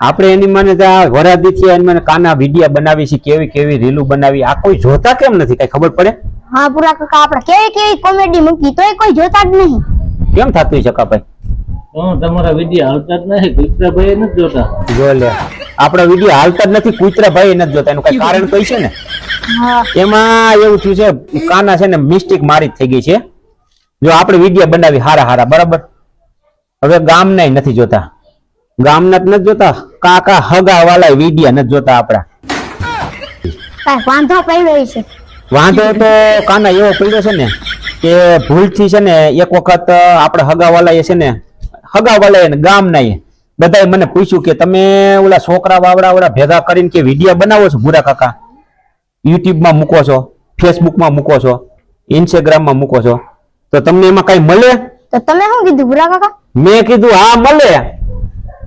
આપણે એની મને વરાદીથી વરાદી થી એની મને કાના વિડિયા બનાવી છે કેવી કેવી રીલું બનાવી આ કોઈ જોતા કેમ નથી? કઈ ખબર પડે? હા પૂરા કાકા આપણે કેવી કેવી કોમેડી મૂકી તોય કોઈ જોતા જ નહીં. કેમ થતું છે કાકા તો તમારા વીડિયો હાલતા જ નહીં કૃષ્ણભાઈ નથી જોતા? જો લે આપણા વીડિયો હાલતા જ નથી કુતરા ભાઈ નથી જોતા. એનું કઈ કારણ કઈ છે ને? એમાં એવું થયું છે કાના છે ને મિસ્ટેક મારી જ થઈ ગઈ છે. જો આપણે વિડિયા બનાવી હારા હારા બરાબર? હવે ગામ નથી જોતા. ગામના જ નથી જોતા? કાકા હગા વાલા વિડિયા નથી જોતા કાંઈ વાંધો પડ્યો છે વાંધો તો કાના એવો પડ્યો છે ને કે ભૂલથી છે ને એક વખત આપણે હગાવાલા છે ને હગાવાલા ને ગામના એ બધાએ મને પૂછ્યું કે તમે ઓલા છોકરા વાવડા ઓલા ભેગા કરીને કે વિડિયા બનાવો છો ભૂરા કાકા? યુટ્યુબમાં મૂકો છો ફેસબુકમાં મૂકો છો ઇન્સ્ટાગ્રામમાં મૂકો છો તો તમને એમાં કઈ મળે? તો તમે શું કીધું ભૂરા કાકા? મેં કીધું હા મળે.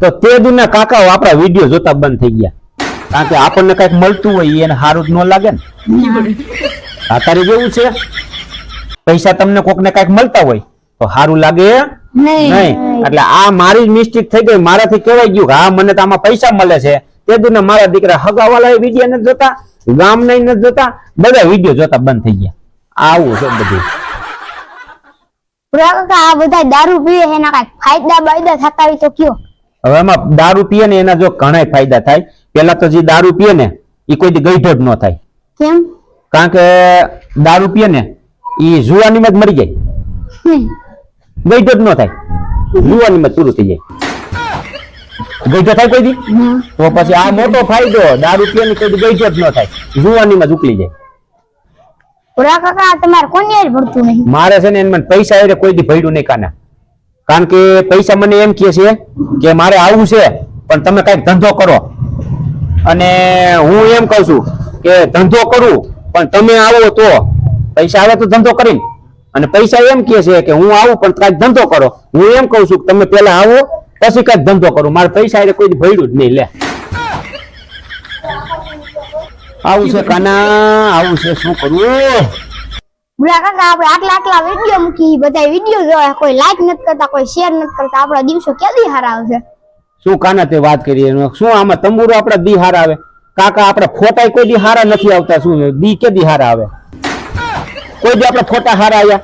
તો તે દુના કાકા આપણા વીડિયો જોતા બંધ થઈ ગયા. કારણ કે આપણને કંઈક મળતું હોય એને સારું જ ન લાગે ને. અત્યારે જેવું છે. પૈસા તમને કોકને કંઈક મળતા હોય તો સારું લાગે. નહીં. એટલે આ મારી મિસ્ટેક થઈ ગઈ. મારાથી કહેવાય ગયું કે હા મને તો આમાં પૈસા મળે છે. તે દુને મારા દીકરા હગાવાલા વીડિયો નથી જોતા ગામ નહીં નથી જોતા. બધા વીડિયો જોતા બંધ થઈ ગયા. આવું છે બધું. આ બધા દારૂ પીએ એના કઈ ફાયદા બાયદા થતા હોય તો કયો. હવે એમાં દારૂ પીએ ને એના જો ઘણા ફાયદા થાય પેલા તો જે દારૂ પીએ ને એ કોઈ ગઈઢો ન થાય. કેમ? કારણ કે દારૂ પીએ ને એ જુવાનીમાં જ મરી જાય. ગઈઢો ન થાય. જુવાનીમાં પૂરું થઈ જાય. ગઈઢો થાય કોઈ દી તો પછી આ મોટો ફાયદો દારૂ પીએ ને કોઈ ગઈઢો જ ન થાય. જુવાનીમાં જ ઉકલી જાય. પૂરા કાકા તમારે કોની ભળતું નહીં. મારે છે ને એને મને પૈસા એ કોઈ દી ભર્યું નહીં કાના. કારણ કે પૈસા મને એમ કહે છે કે મારે આવું છે, પણ તમે કંઈક ધંધો કરો. અને હું એમ કહું છું કે ધંધો કરું, પણ તમે આવો તો પૈસા આવે તો ધંધો કરીને. અને પૈસા એમ કહે છે કે હું આવું, પણ કંઈક ધંધો કરો. હું એમ કહું છું કે તમે પેલા આવો, પછી કંઈક ધંધો કરો. મારે પૈસા એટલે કોઈ ભર્યું જ નહીં, લે. આવું છે કાના, આવું છે શું કરવું? પૂરા કાકા આપણે આટલા આટલા વીડિયો મૂકી બધા વીડિયો જોયા કોઈ લાઈક નથી કરતા કોઈ શેર નથી કરતા આપણા દિવસો ક્યાંથી હારા આવશે? શું કાના તે વાત કરી શું આમાં તંબુરો આપડા દી હારા આવે? કાકા આપડા ફોટા કોઈ દી હારા નથી આવતા શું દી કે દી હારા આવે? કોઈ દી આપડા ફોટા હારા આવ્યા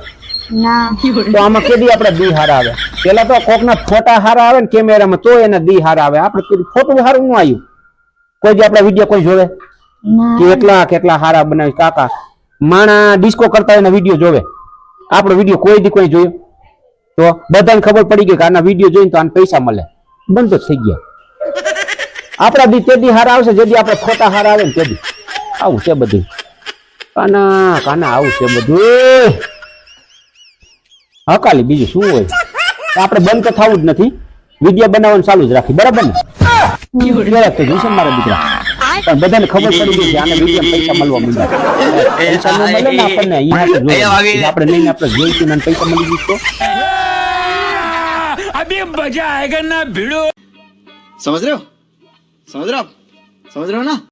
ના. તો આમાં કે દી આપડા દી હારા આવે? પેલા તો કોકના ફોટા હારા આવે ને કેમેરામાં તો એના દી હારા આવે. આપણે ફોટું હારું ન આવ્યું. કોઈ દી આપડા વીડિયો કોઈ જોવે? કેટલા કેટલા હારા બનાવી કાકા? માણા ડિસ્કો કરતા હોય વીડિયો જોવે. આપણો વીડિયો કોઈ દી કોઈ જોયો. તો બધાને ખબર પડી ગઈ કે આના વીડિયો જોઈને તો આને પૈસા મળે. બંધ થઈ ગયા. આપણા દી તે દી હારા આવશે જે દી આપણે ખોટા હારા આવે ને તે દી. આવું છે બધું. કાના કાના આવું છે બધું. હકાલી બીજું શું હોય? આપણે બંધ તો થવું જ નથી. વીડિયો બનાવવાનું ચાલુ જ રાખી. બરાબર ને મારા દીકરા. પણ બધાને ખબર પડી ગઈ કે આને મીડિયમ પૈસા મળવા મળ્યા આપણને આપણે નહીં આપણે જોઈશું અને પૈસા મળી જશે અભી મજા આયેગા ના ભીડો. સમજ રહ્યો? સમજ રહ્યો? સમજ રહ્યો ના?